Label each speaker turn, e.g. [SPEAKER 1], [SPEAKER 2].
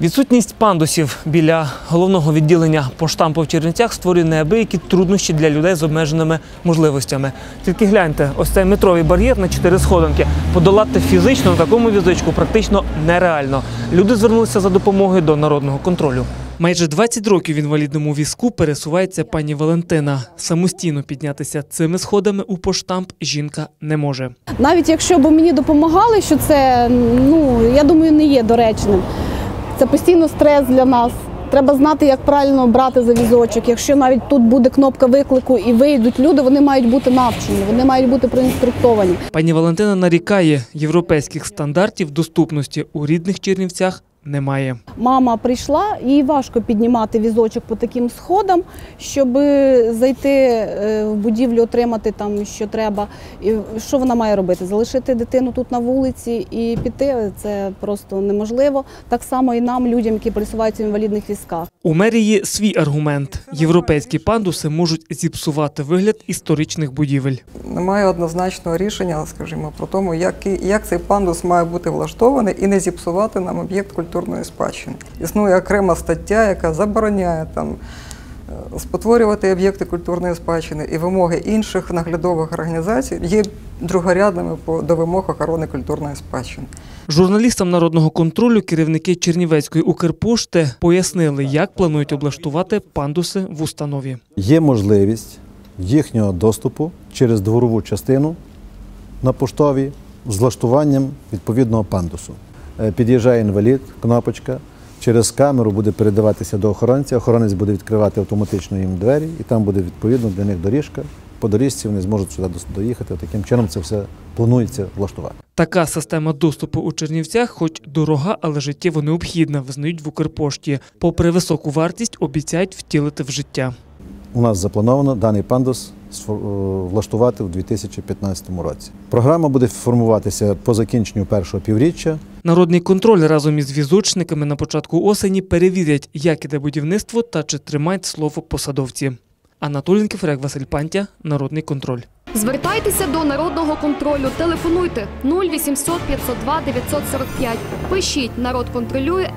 [SPEAKER 1] Відсутність пандусів біля головного відділення поштампу в Чернівцях створює неабиякі труднощі для людей з обмеженими можливостями. Тільки гляньте, ось цей метровий бар'єр на чотири сходинки подолати фізично на такому візочку практично нереально. Люди звернулися за допомогою до народного контролю. Майже 20 років в інвалідному візку пересувається пані Валентина. Самостійно піднятися цими сходами у поштамп жінка не може.
[SPEAKER 2] Навіть якщо б мені допомагали, що це ну я думаю, не є доречним. Це постійно стрес для нас. Треба знати, як правильно брати за візочок. Якщо навіть тут буде кнопка виклику і вийдуть люди, вони мають бути навчені, вони мають бути проінструктовані.
[SPEAKER 1] Пані Валентина нарікає, європейських стандартів доступності у рідних Чернівцях немає.
[SPEAKER 2] Мама прийшла, їй важко піднімати візочок по таким сходам, щоб зайти е, в будівлю, отримати там, що треба. І що вона має робити? Залишити дитину тут на вулиці і піти це просто неможливо. Так само і нам, людям, які пересуваються в інвалідних візках.
[SPEAKER 1] У мерії свій аргумент: європейські пандуси можуть зіпсувати вигляд історичних будівель.
[SPEAKER 3] Немає однозначного рішення, скажімо, про тому, як, і- як цей пандус має бути влаштований і не зіпсувати нам об'єкт культурної спадщини. Існує окрема стаття, яка забороняє там е, спотворювати об'єкти культурної спадщини, і вимоги інших наглядових організацій є другорядними до вимог охорони культурної спадщини.
[SPEAKER 1] Журналістам народного контролю керівники Чернівецької Укрпошти пояснили, як планують облаштувати пандуси в установі.
[SPEAKER 4] Є можливість їхнього доступу через дворову частину на поштові з влаштуванням відповідного пандусу. Е, Під'їжджає інвалід, кнопочка. Через камеру буде передаватися до охоронця. Охоронець буде відкривати автоматично їм двері, і там буде відповідно для них доріжка. По доріжці вони зможуть сюди доїхати. Таким чином це все планується влаштувати.
[SPEAKER 1] Така система доступу у Чернівцях, хоч дорога, але життєво необхідна, визнають в Укрпошті. Попри високу вартість, обіцяють втілити в життя.
[SPEAKER 4] У нас заплановано даний пандус е, влаштувати у 2015 році. Програма буде формуватися по закінченню першого півріччя.
[SPEAKER 1] Народний контроль разом із візочниками на початку осені перевірять, як іде будівництво та чи тримають слово посадовці. Анатолій Кефрек, Василь Пантя, Народний контроль.
[SPEAKER 5] Звертайтеся до народного контролю. Телефонуйте 0800 502 945. Пишіть народ контролює.